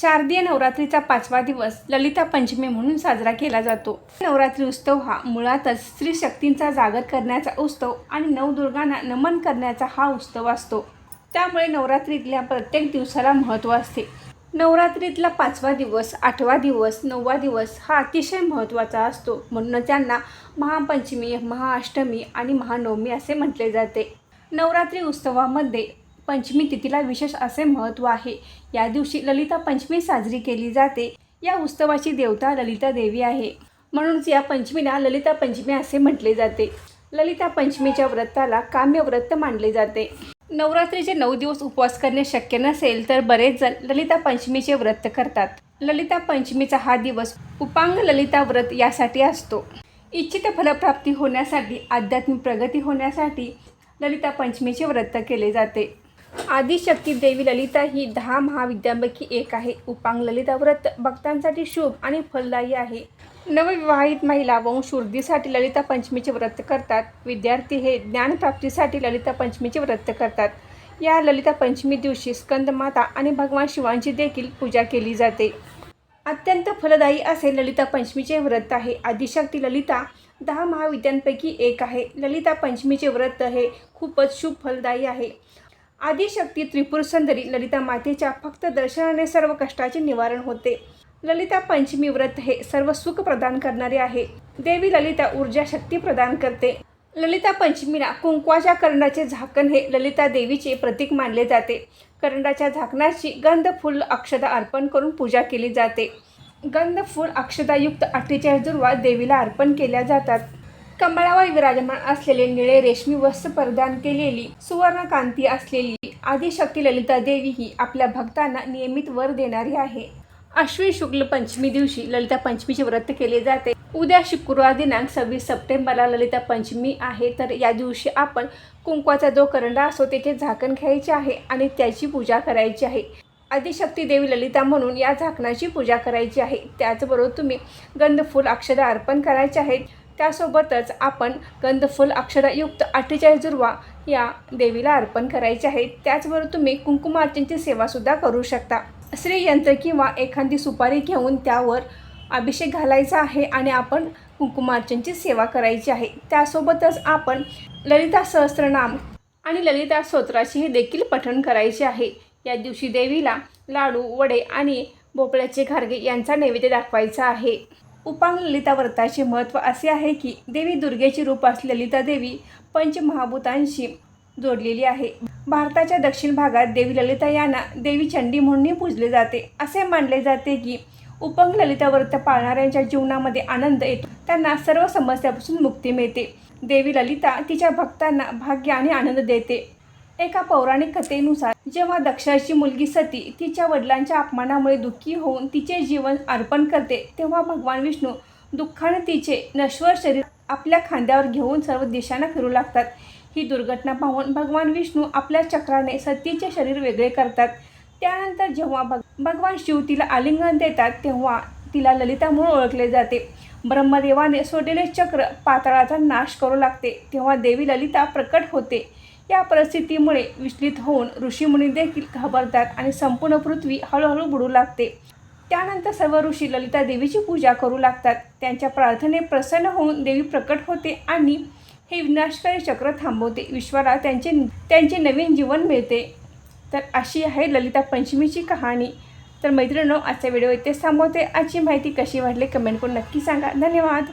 शारदीय नवरात्रीचा पाचवा दिवस ललिता पंचमी म्हणून साजरा केला जातो. नवरात्री उत्सव हा मुळातच स्त्री शक्तींचा जागर करण्याचा उत्सव आणि नवदुर्गांना नमन करण्याचा हा उत्सव असतो. त्यामुळे नवरात्रीतल्या प्रत्येक दिवसाला महत्त्व असते. नवरात्रीतला पाचवा दिवस आठवा दिवस नववा दिवस हा अतिशय महत्त्वाचा असतो. म्हणून त्यांना महापंचमी महाअष्टमी आणि महानवमी असे म्हटले जाते. नवरात्री उत्सवामध्ये पंचमी तिथीला विशेष असे महत्त्व आहे. या दिवशी ललिता पंचमी साजरी केली जाते. या उत्सवाची देवता ललिता देवी आहे. म्हणूनच या पंचमीला ललिता पंचमी असे म्हटले जाते. ललिता पंचमीच्या व्रताला काम्य व्रत मानले जाते. नवरात्रीचे नऊ दिवस उपवास करणे शक्य नसेल तर बरेच जण ललिता पंचमीचे व्रत करतात. ललिता पंचमीचा हा दिवस उपांग ललिता व्रत यासाठी असतो. इच्छित फलप्राप्ती होण्यासाठी आध्यात्मिक प्रगती होण्यासाठी ललिता पंचमीचे व्रत केले जाते. आदिशक्ती देवी ललिता ही दहा महाविद्यांपैकी एक आहे. उपांग ललिता व्रत भक्तांसाठी शुभ आणि फलदायी आहे. नवविवाहित महिला वंशवृद्धीसाठी ललिता पंचमीचे व्रत करतात. विद्यार्थी हे ज्ञानप्राप्तीसाठी ललिता पंचमीचे व्रत करतात. या ललिता पंचमी दिवशी स्कंदमाता आणि भगवान शिवांची देखील पूजा केली जाते. अत्यंत फलदायी असे ललिता पंचमीचे व्रत आहे. आदिशक्ती ललिता दहा महाविद्यांपैकी एक आहे. ललिता पंचमीचे व्रत हे खूपच शुभ फलदायी आहे. आदिशक्ती त्रिपुर सुंदरी ललिता मातेच्या फक्त दर्शनाने सर्व कष्टाचे निवारण होते. ललिता पंचमी व्रत हे सर्व सुख प्रदान करणारे आहे. देवी ललिता ऊर्जा शक्ती प्रदान करते. ललिता पंचमीला कुंकवाच्या करंडाचे झाकण हे ललिता देवीचे प्रतीक मानले जाते. करंडाच्या झाकणाची गंध फुल अक्षदा अर्पण करून पूजा केली जाते. गंध फुल अक्षदायुक्त अठ्ठेचाळीस दुर्वा देवीला अर्पण केल्या जातात. कंबळावर विराजमान असलेले निळे रेशमी वस्त्र परिधान केलेली सुवर्ण कांती असलेली आदिशक्ती ललिता देवी ही आपल्या भक्तांना नियमित वर देणारी आहे. अश्विन शुक्ल पंचमी दिवशी ललिता पंचमीचे व्रत केले जाते. उद्या शुक्रवार दिनांक सव्वीस सप्टेंबरला ललिता पंचमी आहे. तर या दिवशी आपण कुंकवाचा जो करंडा असतो त्याचे झाकण घ्यायचे आहे आणि त्याची पूजा करायची आहे. आदिशक्ती देवी ललिता म्हणून या झाकणाची पूजा करायची आहे. त्याचबरोबर तुम्ही गंधफूल अक्षदा अर्पण करायचे आहेत. त्यासोबतच आपण गंधफूल अक्षरायुक्त अठ्ठेचाळीस दुर्वा या देवीला अर्पण करायचे आहे. त्याचबरोबर तुम्ही कुंकुमार्चनची सेवासुद्धा करू शकता. श्रीयंत्र किंवा एखादी सुपारी घेऊन त्यावर अभिषेक घालायचा आहे आणि आपण कुंकुमार्चनची सेवा करायची आहे. त्यासोबतच आपण ललिता सहस्त्रनाम आणि ललिता स्तोत्राचेही देखील पठण करायचे आहे. या दिवशी देवीला लाडू वडे आणि भोपळ्याचे घारगे यांचा नैवेद्य दाखवायचा आहे. उपांग ललिता व्रताचे महत्त्व असे आहे की देवी दुर्गेचे रूप असलेली ललिता देवी पंचमहाभूतांशी जोडलेली आहे. भारताच्या दक्षिण भागात देवी ललिता यांना देवी चंडी म्हणूनही पूजले जाते. असे मानले जाते की उपंग ललिता व्रत पाळणाऱ्यांच्या जीवनामध्ये आनंद येतो. त्यांना सर्व समस्यापासून मुक्ती मिळते. देवी ललिता तिच्या भक्तांना भाग्य आणि आनंद देते. एका पौराणिक कथेनुसार जेव्हा दक्षाची मुलगी सती तिच्या वडिलांच्या अपमानामुळे दुःखी होऊन तिचे जीवन अर्पण करते तेव्हा भगवान विष्णू दुःखाने तिचे नश्वर शरीर आपल्या खांद्यावर घेऊन सर्व दिशांना फिरू लागतात. ही दुर्घटना पाहून भगवान विष्णू आपल्या चक्राने सतीचे शरीर वेगळे करतात. त्यानंतर जेव्हा भग भगवान शिव तिला आलिंगन देतात तेव्हा तिला ललिता म्हणून ओळखले जाते. ब्रह्मदेवाने सोडलेले चक्र पाताळाचा नाश करू लागते तेव्हा देवी ललिता प्रकट होते. या परिस्थितीमुळे विचलित होऊन ऋषीमुनी देखील घाबरतात आणि संपूर्ण पृथ्वी हळूहळू बुडू लागते. त्यानंतर सर्व ऋषी ललिता देवीची पूजा करू लागतात. त्यांच्या प्रार्थने प्रसन्न होऊन देवी प्रकट होते आणि हे विनाशकारी चक्र थांबवते. विश्वाला त्यांचे त्यांचे नवीन जीवन मिळते. तर अशी आहे ललिता पंचमीची कहाणी. तर मैत्रिणींनो आजचा व्हिडिओ इथे थांबवते. आजची माहिती कशी वाटली कमेंट करून नक्की सांगा. धन्यवाद.